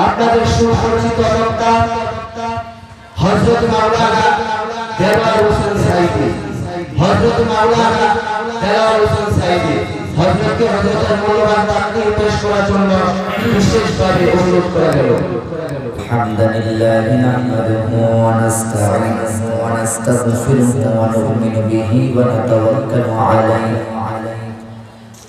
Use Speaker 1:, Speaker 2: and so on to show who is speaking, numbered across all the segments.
Speaker 1: আপনাদের সুপরিচিত বক্তা হযরত মাওলানা দেওয়ার হোসেন সাইদি হযরত মাওলানা দেওয়ার হোসেন সাইদি হযরতকে হযরতের মূল্যবান তাকদীর পেশ করার জন্য বিশেষভাবে অনুরোধ করা গেল
Speaker 2: الحمد لله نحمده ونستعينه ونستغفره ونؤمن به ونتوكل عليه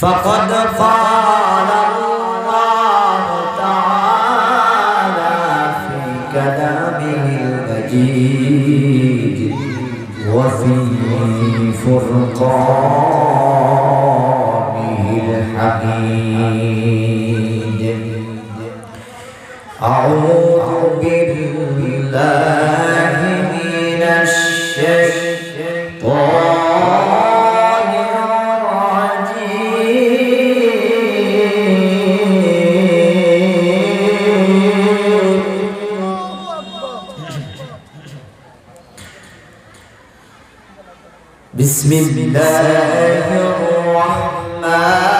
Speaker 2: فقد قال بسم الله الرحمن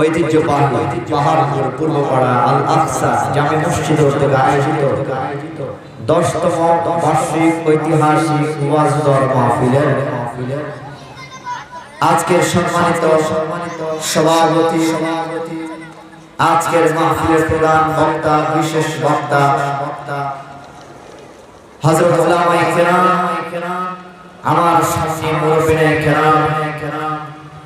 Speaker 2: ঐতিহ্যবাহী পাহাড়পুর পূর্বপাড়া আল আকসা জামে মসজিদ থেকে আয়োজিত দশতম বার্ষিক ঐতিহাসিক ওয়াজদর মাহফিলের আজকের সম্মানিত সভাপতি, আজকের মাহফিলের প্রধান বক্তা, বিশেষ বক্তা, হযরত উলামায়ে কেরাম, আমার সামনে মুরব্বিনে কেরাম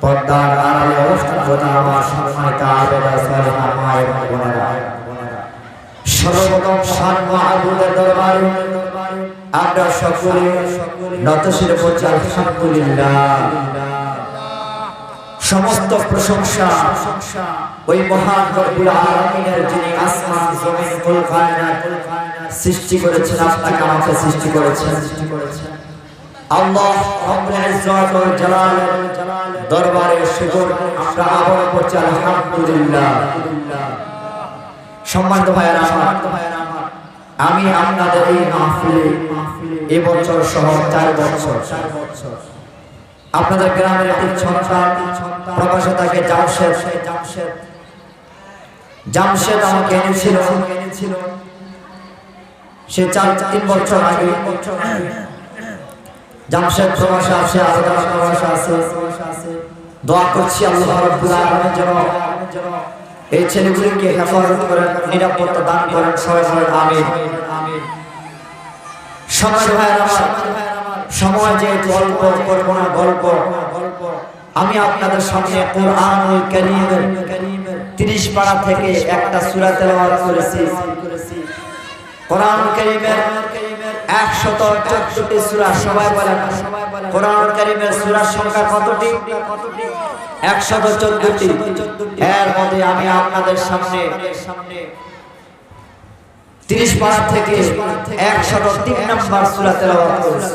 Speaker 2: পর্দার আড়ালে অবস্থান করতে আমার সম্মানিত আবেদা সালিহা মা এবং বোনেরা। সর্বপ্রথম শান মাহবুদের দরবারে আমরা সকলে নতশির করছি আলহামদুলিল্লাহ সমস্ত প্রশংসা ওই মহান রব্বুল আলামিনের যিনি আসমান, জমিন, কুল, কায়নাত সৃষ্টি করেছেন, আপনাকে আমাকে সৃষ্টি করেছেন। আল্লাহ রব্বুল আমি আপনাদের এই মাহফিলে এবছর সহ চার বছর আপনাদের গ্রামের একটি সন্তান প্রকাশে থাকে জামশেদ আমাকে এনেছিল। সে চার, তিন বছর আগে জামশেদ প্রবাসে আছে প্রবাসে আছে। দোয়া করছি আল্লাহ এই ছেলেগুলিকে হেফাজত নিরাপত্তা দান করেন, সবাই গল্প আমি আপনাদের সামনে কোরআন ও কারীমের 30 পারা থেকে একটা সূরা তেলাওয়াত করেছি। কোরআন কারীমের 114টি সূরা, সবাই বলেন। কোরআন কারীমের সূরার সংখ্যা কতটি? 114টি এর মধ্যে আমি আপনাদের সামনে 30 পারা থেকে 103 নম্বর সূরা তেলাওয়াত করেছি।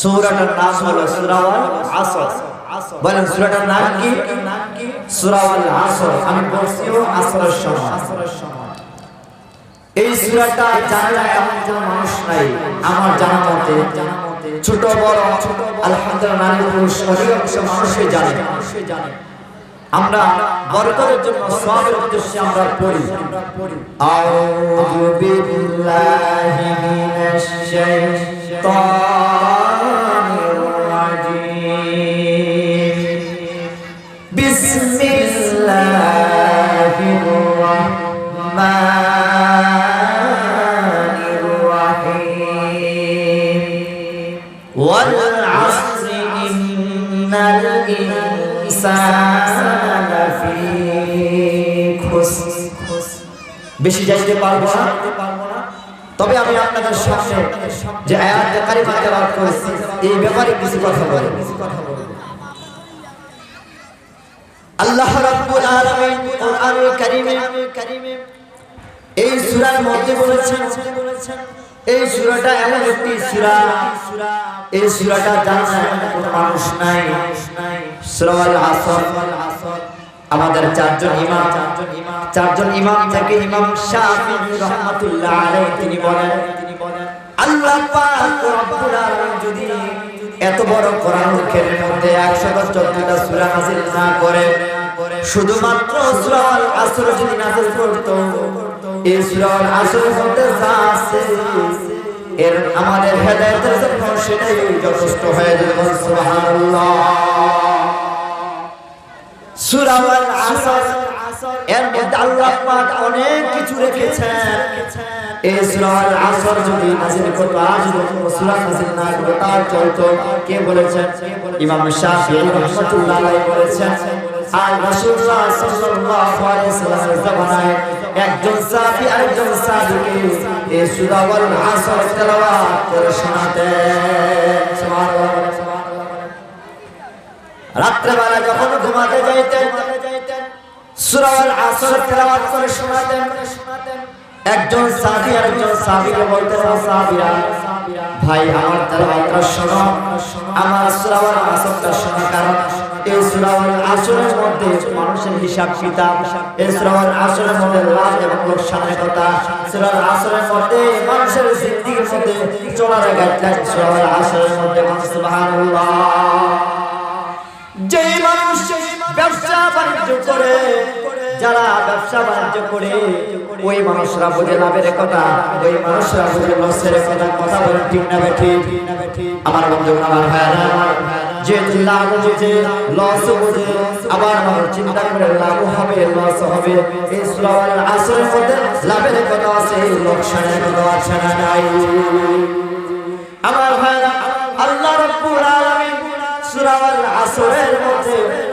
Speaker 2: সূরাটার নাম হলো সূরাওয়াল আসর। বলেন, সূরাটার নাম কি? সূরাওয়াল আসর। আমি বলছিও আসরের সময়। এই সূরাটা জানা এমন কোন মানুষ নাই, আমার জানা মতে। ছোট, বড়, আলহামদুলিল্লাহ, নারী, পুরুষ, অধিকাংশ মানুষই জানে। আমরা বরকতের জন্য সবের উদ্দেশ্যে আমরা পড়ি। আউযু বিল্লাহি মিনাশ বেশি যাইতে পারব না। তবে আমি আপনাদের সামনে যে এই ব্যাপারে কিছু কথা বলব। আল্লাহ রাব্বুল আলামিন কোরআনুল কারীমে এই সূরার মধ্যে বলেছেন এই সূরাটা এমন একটি সূরা। এই সূরাটা জানা কোনো মানুষ নাই। সূরা আল আসর আমাদের চারজন ইমাম। চারজন ইমাম থেকে ইমাম শাফিঈ রাহমাতুল্লাহ আলাইহি তিনি বলেন, আল্লাহ পাক রব্বুল আলামিন যদি এত বড় কোরআনুল কারীমের মধ্যে 114টা সূরা নাযিল না করে, শুধুমাত্র সূরা আল আসর যদি নাযিল করত সূরা আল আসরের যা এর আমাদের হেদায়েতের জন্য সেটাই যথেষ্ট হয়ে যাবে, সুবহানাল্লাহ। সূরা আল আসর, এর মধ্যে আল্লাহ পাক অনেক কিছু রেখেছেন। এই সূরা আল আসর যদি নাযিল করতো, আজ যখন সূরা নাযিল না করতো তা চলতো কে বলেছেন? ইমাম শাফিঈ রাহমাতুল্লাহ আলাইহি বলেছেন আর রাসূলুল্লাহ সাল্লাল্লাহু আলাইহি সাল্লামের জামানায়। একজন সাহাবী আরেকজন সাহাবীকে এই সূরা আল আসর তেলাওয়াত করে শোনাতেন সুবহানাল্লাহ। রাত্রেবেলা যখন ঘুমাতে যাইতেন সূরা আল আসর তেলাওয়াত করে শোনাতেন। একজন সাহাবী আরেকজন সাহাবীকে বলতেন ও সাহাবীরা, ভাই, আমার তেলাওয়াতটা শোনো। আমার সূরা আল আসরটা শোনো কারণ আসরের মধ্যে মানুষের হিসাব কিতাব, এই সূরা আল আসরের মধ্যে লাভ এবং লোকসানের কথা সূরা আল আসরের মধ্যে মানুষের জিন্দেগির মধ্যে চলার গাইডলাইন সূরা আল আসরের মধ্যে সুবহানাল্লাহ। যে মানুষ ব্যবসা বাণিজ্য করে যারা ব্যবসা বাণিজ্য করে, ওই মানুষরা বোঝে লাভের কথা, ওই মানুষরা বোঝে লসের কথা কথা বলে ঠিক না বেঠি। আমার বন্ধু, আমার ভাইরা যেহেতু লাভ বোঝে লস বোঝে, আবার মানুষ চিন্তা করে লাভ হবে, লস হবে। এই সুরাওয়াল আসরের মধ্যে লাভের কথা আছে লোকসানের কথা আছে না নাই। আমার ভাইরা আল্লাহ রাব্বুল আলামিন সূরা আসরের মধ্যে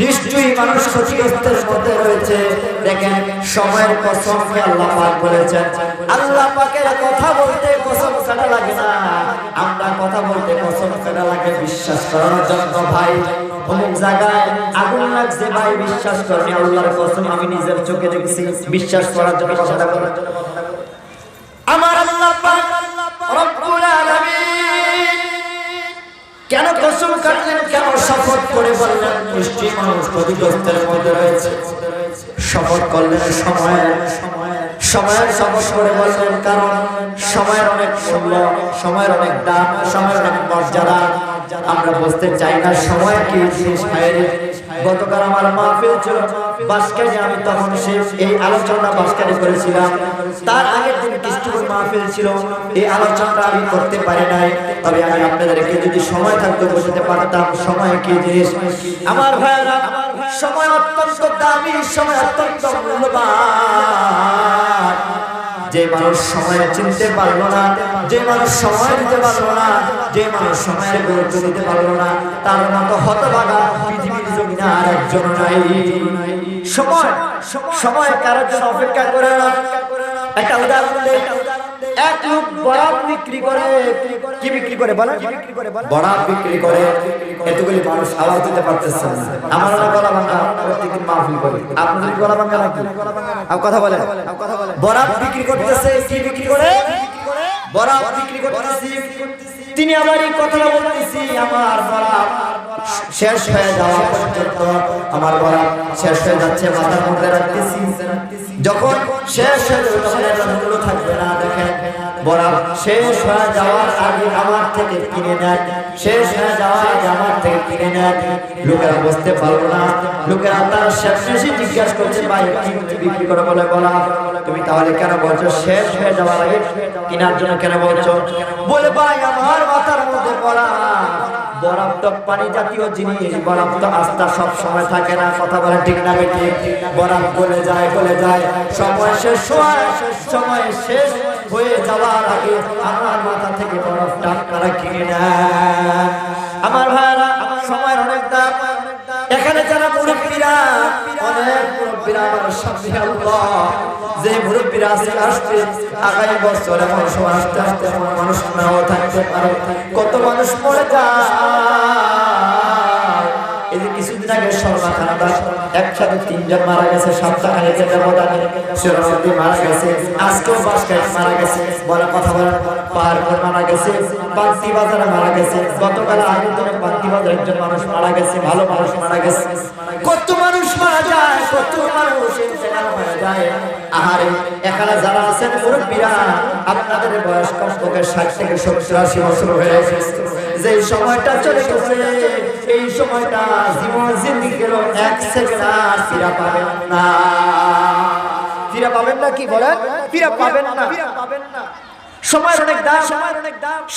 Speaker 2: নিশ্চয়ই মানুষ ক্ষতিগ্রস্তের মধ্যে রয়েছে। দেখেন, সময়ের কসমকে আল্লাহ পাক বলেছেন। আল্লাহ পাকের কথা বলতে কসম কাটা লাগে না। আমরা কথা বলতে কসম কাটা লাগে, বিশ্বাস করার জন্য ভাই। কেন কসম শপথ করে বললেন, নিশ্চয়ই মানুষ ক্ষতিগ্রস্তের মধ্যে রয়েছে। শপথ করলেন সময়ের সময়ের শপথ করে বললেন, কারণ সময়ের অনেক মূল্য, সময়ের অনেক দাম, সময়ের অনেক মর্যাদা। আমরা বুঝতে চাই না সময় কি জিনিস বাইরে গতকাল আমার মাহফিল ছিল। বাসকারে আমি তখন সে এই আলোচনা বাসকারে করেছিলাম। তার আগের দিন কৃষ্ণপুর মাহফিল ছিল। এই আলোচনাটা আমি করতে পারি নাই। তবে আমি আপনাদেরকে যদি সময় থাকতো বোঝাতে পারতাম, সময় কি জিনিস? আমার ভাইয়েরা সময় অত্যন্ত দামি, সময় অত্যন্ত মূল্যবান। যে মানুষ সময় চিনতে পারল না, যে মানুষ সময় দিতে পারল না, যে মানুষ সময়ের গুরুত্ব দিতে পারল না, তার মতো হতভাগা পৃথিবীর জমিনে আর একজন নাই। সময় সময় কারোর জন্য অপেক্ষা করে না। একটা উদাহরণ বরাব বিক্রি মানুষ আওয়াজ দিতে না। করতেছে, কি বিক্রি করে? বরাব বিক্রি করতেছি তিনি আবার এই কথাটা বলতেছি, আমার বরাব শেষ হয়ে যাওয়া পর্যন্ত আমার বরাব শেষ হয়ে যাচ্ছে, মাথার মধ্যে রাখতেছি। যখন শেষ হয়ে যাবে থাকবে না বরাব, শেষ হয়ে যাওয়ার আগে আমার থেকে কিনে নেন শেষ হয়ে যাওয়ার আগে আমার থেকে কিনে নেন লোকেরা বুঝতে পারল না। লোকেরা তার শেষ জিজ্ঞাসা করছে, ভাই বিক্রি করে বলে বলা? তুমি তাহলে কেন বলছো শেষ হয়ে যাওয়ার আগে কেনার জন্য কেন বলছো? বলে, ভাই, আমার মাথার মধ্যে বলা পানি জাতীয় জিনিস আস্থা সব সময় থাকে না। কথা বলে ঠিক না বেটি গলে যায় গলে যায়। সময় শেষ হয়, সময় শেষ হয়ে যাওয়ার আগে আমার মাথা থেকে বরফ টাকা কিনে না আমার ভাইরা আমার সামনে আল্লাহ। যে মুরব্বীরা আজকে আসছে, আগামী বছর এমন সময় আসতে আসতে মানুষ নাও থাকতে কত মানুষ পড়ে যায়। আজকেও মারা গেছে একজন মানুষ মারা গেছে, ভালো মানুষ মারা গেছে। কত মানুষ মারা যায়, কত যায়। আহারে, এখানে যারা আছেন মুরব্বীরা, আপনাদের বয়স কমপক্ষে ষাট থেকে সত্তর আশি বছর হয়ে গেছে। যে সময়টা চলে গেছে, এই সময়টা জীবন জিন্দিগি গেল এক সেকেন্ড আর ফিরা পাবেন না। ফিরা পাবেন না কি বলেন? ফিরা পাবেন না। পাবেন না সময়ের অনেক দাম,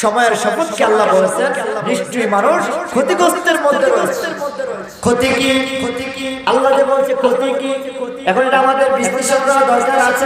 Speaker 2: সময়ের শপথকে আল্লাহ বলেছেন, নিশ্চয়ই মানুষ ক্ষতিগ্রস্তের মধ্যে ক্ষতি কি ক্ষতি কি? আল্লাহ যে বলছে ক্ষতি কি? এখন এটা আমাদের বিশ্লেষণ করা দরকার আছে?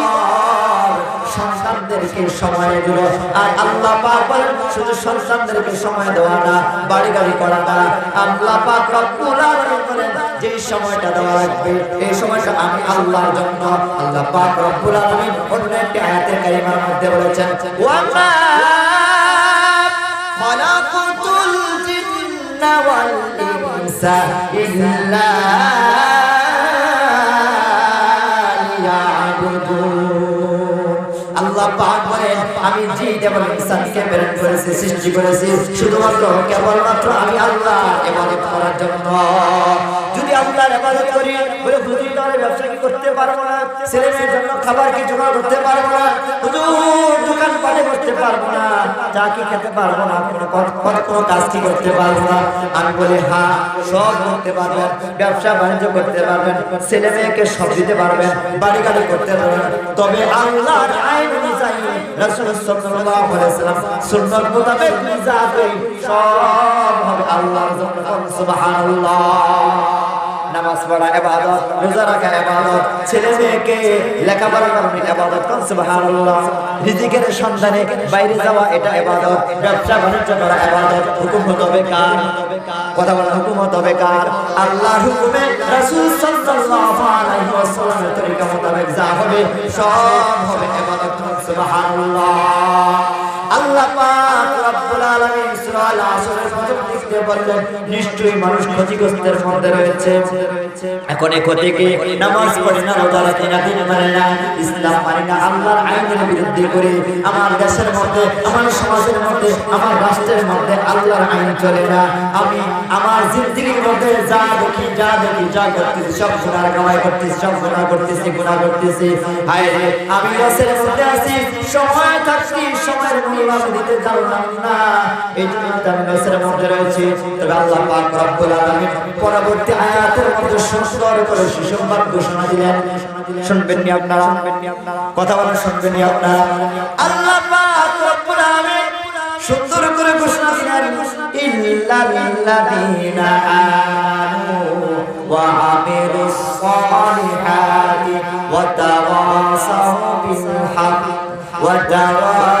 Speaker 2: সন্তানদেরকে সময় দিল। আর আল্লাহ পাক শুধু সন্তানদেরকে সময় দেওয়া না বাড়ি গাড়ি করা না। আল্লাহ পাক রব্বুল আলামিন বলেন যে সময়টা দেওয়া লাগবে, এই সময়টা আমি আল্লাহর জন্য। আল্লাহ পাক রব্বুল আলামিন অন্য একটি আয়াতের কারিমার মধ্যে বলেছেন ওয়ামা খলাকাতুল জিন্না ওয়াল ইনসা ইল্লা এবং ইনসানকে প্রেরণ করেছি, সৃষ্টি করেছি, শুধুমাত্র কেবলমাত্র আমি আল্লাহ ইবাদত করার জন্য। যদি আল্লাহর ইবাদত করি, বলে তাহলে ব্যবসা কি করতে পারব না? ছেলে জন্য খাবার কি জোগাড় করতে পারব না? হুজুর, দোকান পাটে করতে পারব না। চা কি খেতে পারব না? কোনো কাজ কি করতে পারব না? আমি বলি হ্যাঁ সব করতে পারবেন। ব্যবসা বাণিজ্য করতে পারবেন। ছেলে মেয়েকে সব দিতে পারবেন। বাড়ি গাড়ি করতে পারবেন। তবে আল্লাহর আইন অনুযায়ী যা সব হবে আল্লাহর জন্য। নামাজ পড়া ইবাদত, রোজা রাখা ইবাদত, ছেলে মেয়েকে লেখাপড়া করানো ইবাদত, কোন সুবহানাল্লাহ? রিজিকের সন্ধানে বাইরে যাওয়া এটা ইবাদত, ব্যবসা বাণিজ্য করা ইবাদত, হুকুম হবে কার কথা বলা হুকুম হবে কার আল্লাহর হুকুমে রাসূল সাল্লাল্লাহু আলাইহি ওয়াসাল্লামের তরিকা মোতাবেক যা হবে, সব হবে ইবাদত, কোন সুবহানাল্লাহ। আল্লাহ পাক রব্বুল আলামিন সূরা আল আসরের প্রথম দিকে বললেন নিশ্চয়ই মানুষ ক্ষতিগ্রস্তের মধ্যে রয়েছে। এখন এই ক্ষতিকে নামাজ পড়ে না, রোজা দিন মানে না, ইসলাম মানে না, আল্লাহর আইনের বিরুদ্ধে করে আমার দেশের মধ্যে, আমার সমাজের মধ্যে, আমার রাষ্ট্রের মধ্যে আল্লাহর আইন চলে না। আমি আমার জিন্দিগির মধ্যে যা দেখি যা দেখি, যা করতেছি, সব গুনার কামাই করতেছি, সব গুনাহ করতেছি গুনাহ করতেছি। হায়, আমি রসের মধ্যে আছি, সময় থাকছি সময়ের মূল্য দিতে জানলাম না। এই জন্য আমি রসের মধ্যে রয়েছি। তবে আল্লাহ পাক রব্বুল আলামিন পরবর্তী আয়াতের মধ্যে সুন্দর করে সুসংবাদ ঘোষণা দিলেন। শুনবেন নি আপনারা? কথা বলেন, শুনবেন নি আপনারা? আল্লাহ পাক রব্বুল আলামিন সুন্দর করে ঘোষণা দিলেন, ইল্লাল্লাযীনা আমানু ওয়া আমিলুস সালিহাতি ওয়া তাওয়াসাউ বিল হক ওয়া তাওয়াসাউ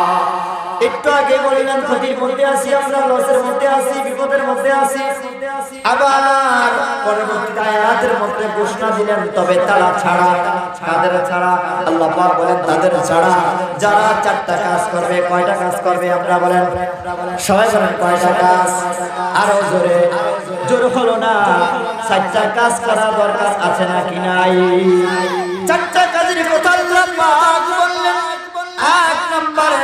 Speaker 2: একটু আগে বলিলাম ক্ষতির মধ্যে আছি, আমরা লসের মধ্যে আছি, বিপদের মধ্যে আছি। আবার পরবর্তী মধ্যে ঘোষণা দিলেন, তবে তারা ছাড়া, তাদের ছাড়া, আল্লাহ বলেন, তাদের ছাড়া যারা চারটা কাজ করবে, কয়টা কাজ করবে আমরা বলেন, সবাই বলেন কয়টা কাজ? আরও জোরে, জোর হলো না, চারটা কাজ করা দরকার আছে নাকি নাই? চারটা কাজের কথা আল্লাহ পাক এক নম্বরে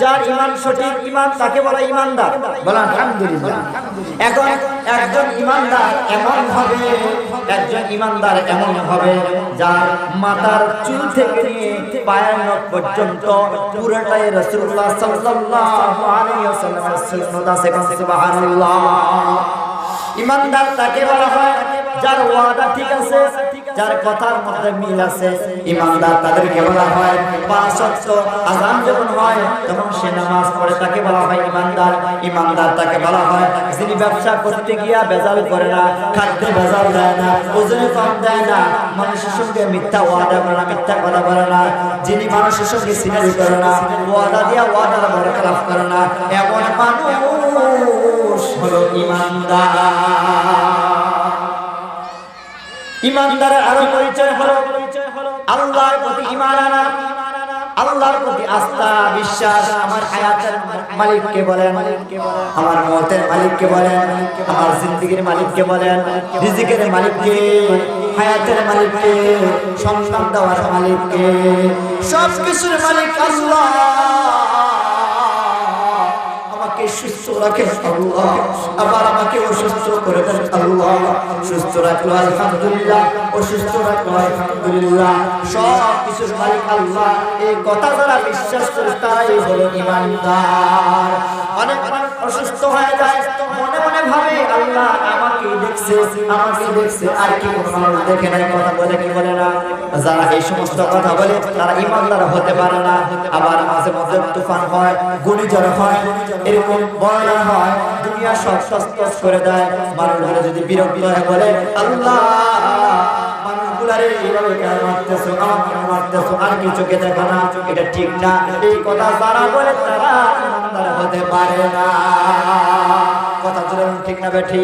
Speaker 2: যার ইমান সঠিক, ইমান তাকে বলা ইমানদার। বলা আলহামদুলিল্লাহ। এখন একজন ইমানদার এমন হবে, একজন ইমানদার এমন হবে, যার মাথার চুল থেকে নিয়ে পায়ের নখ পর্যন্ত পুরোটাই রাসূলুল্লাহ সাল্লাল্লাহু আলাইহি ওয়াসাল্লামের সুন্নাত আছে, সুবহানাল্লাহ। ইমানদার তাকে বলা হয় যার ওয়াদা ঠিক আছে, যার কথার মধ্যে মিল আছে। ইমানদার তাদেরকে বলা হয় পাঁচ ওয়াক্ত আযান যখন হয়, তখন সে নামাজ পড়ে, তাকে বলা হয় ইমানদার। ইমানদার তাকে বলা হয়, যিনি ব্যবসা করতে গিয়া বেজাল করে না, খাদ্যে বেজাল দেয় না, ওজনে কম দেয় না, মানুষের সঙ্গে মিথ্যা ওয়াদা করে না, মিথ্যা কথা বলে না, যিনি মানুষের সঙ্গে সিনারি করে না, ওয়াদা দিয়া ওয়াদার বরখলাফ করে না, এমন মানুষ হলো ইমানদার। ইমানদারের পরিচয় হলো। আমার হায়াতের মালিককে বলেন, আমার বলেন, আমার জিন্দগির মালিককে বলেন, রিজিকের মালিককে, হায়াতের মালিককে সন্তান দেওয়ার মালিককে সব মালিক আল্লাহ। সুস্থ রাখেন আল্লাহ। আবার আমাকে অসুস্থ করে দেন আল্লাহ। সুস্থ রাখল, আলহামদুলিল্লাহ। অসুস্থ রাখল, আলহামদুলিল্লাহ। সব আল্লাহ। এই কথা যারা বিশ্বাস করে তারাই হলো ইমানদার। অনেক অসুস্থ হয়ে যায়। যারা এই সমস্ত কথা বলে, তারা ইমানদার হতে পারে না। আবার মাঝে মাঝে তুফান হয়, ঘূর্ণিঝড় হয়। এরকম বর্ণনা হয়, দুনিয়া সব সস্তস করে দেয়। মানুষগুলো যদি বিরক্ত হয়ে, বলে, আল্লাহ, মানুষগুলারে এইভাবে কেন মারতেছো? আমাকে কেন মারতেছো? আর কিছুকে দেখো না? এটা ঠিক না। এই কথা যারা বলে, তারা ইমানদার হতে পারে না। কথা ছিল ঠিক না বেঠি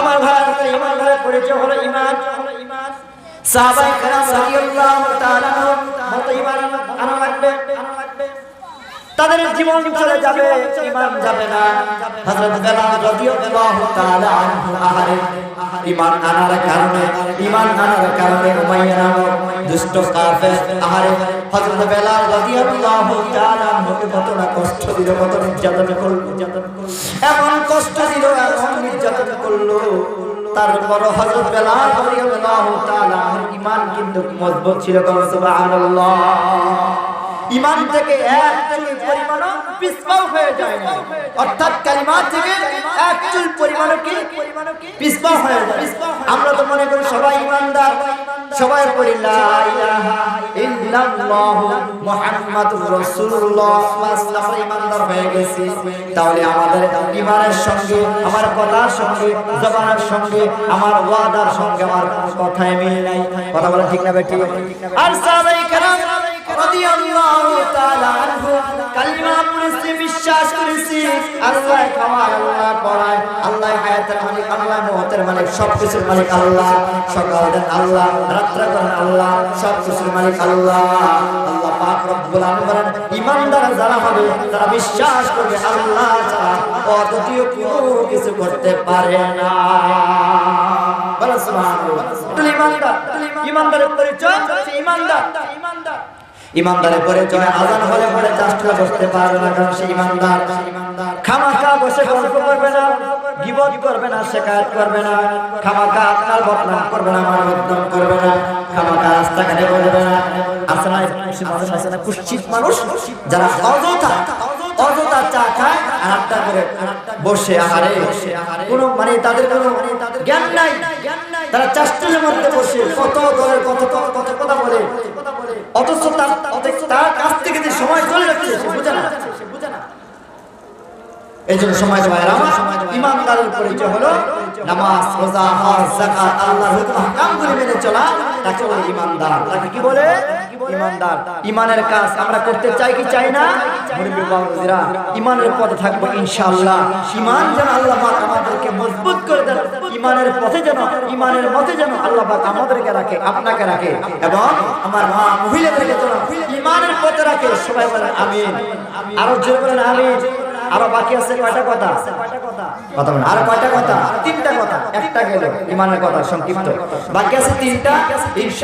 Speaker 2: আমার ভাই ইমান ইমানদারের পরিচয় হলো ইমান। সাহাবায়ে কেরাম রাদিয়াল্লাহু তাআলা মত ইমান আনা লাগবে। তাদের জীবন চলে যাবে ইমান যাবে না। হযরত বেলাল রাদিয়াল্লাহু তাআলা আনহু আহারে ইমান আনার কারণে ইমান আনার কারণে উমাইয়া নামক দুষ্ট কাফের আহারে, হযরত বেলাল রাদিয়াল্লাহু তাআলা আনহুকে কতটা কষ্ট দিল, কত নির্যাতন করল। এমন কষ্ট দিল, এমন নির্যাতন করল। তারপর হযরত বেলাল রাদিয়াল্লাহু তাআলা আনহুর ঈমান কিন্তু মজবুত ছিল কারণ সুবহানাল্লাহ। ঈমান থেকে এক চুল পরিমাণও পিছপাও হয়ে যায় না অর্থাৎ কালিমা থেকে এক চুল পরিমাণও কি পিছপাও হয়ে যায়। আমরা তো মনে করি সবাই ঈমানদার সবাই পড়ি লা ইলাহা ইল্লাল্লাহ মুহাম্মাদুর রাসূলুল্লাহ। বাস, আমরা ঈমানদার হয়ে গেছি। তাহলে আমাদের ঈমানের সঙ্গে, আমার কথার সঙ্গে, জবানের সঙ্গে, আমার ওয়াদার সঙ্গে আমার কথাই মিল নাই। কথা বলা ঠিক না বেঠিক আর সাহাবায়ে বিশ্বাস করেছি। আল্লাহ খাওয়ায় আল্লাহ পড়ায়। আল্লাহ হায়াতের মালিক, আল্লাহ মহতের মালিক সব কিছুর মালিক আল্লাহ। সকাল দেন আল্লাহ রাত্র করেন আল্লাহ সব কিছুর মালিক আল্লাহ। আল্লাহ পাক রব্বুল আলামিন ইমানদার যারা হবে, তারা বিশ্বাস করবে আল্লাহ ছাড়া অদ্বিতীয় কোনো কিছু করতে পারে না। বলো সুবহানাল্লাহ। ইমানদার, ইমানদারের পরিচয় ইমানদার। ইমানদারের পরিচয় আজান হলে পরে চাষটা বসতে পারবে না, কারণ সে ইমানদার। বসে গল্প করবে না, গিবত করবে না শেখায়ত করবে না। আপনার বদনাম করবে না, আমার বদনাম করবে না। রাস্তাঘাটে বলবে না। মানুষ আছে না? কুশ্চিত মানুষ যারা অযথা বসে আহারে। কোনো মানে তাদের কোনো জ্ঞান নাই। তারা চাষটার মধ্যে বসে কত দলের কত কত কথা বলে। অথচ তার কাছ থেকে যে সময় চলে যাচ্ছে, সে বুঝে না। এই জন্য সময় ভাইয়ের, ইমানদারের পরিচয় হলো নামাজ মেনে চলা, তাকে বলে ইমানদার। তাকে কি বলে? ইমানদার, ইমানের কাজ আমরা করতে চাই কি চাই না? ইমানের পথে থাকব ইনশাআল্লাহ। ইমান যেন আল্লাহ আমাদেরকে মজবুত করে দেন, ইমানের পথে যেন, ইমানের মতে যেন আল্লাহ আমাদেরকে রাখে, আপনাকে রাখে এবং আমার মা মহিলাদেরকে যেন ইমানের পথে রাখে, সবাই বলেন আমিন। আরও জোরে বলেন আমিন। আরও বাকি আছে কয়টা কথা? কথা বলেন, আর কয়টা কথা? তিনটা কথা, একটা গেল, ইমানের কথা সংক্ষিপ্ত। বাকি আছে তিনটা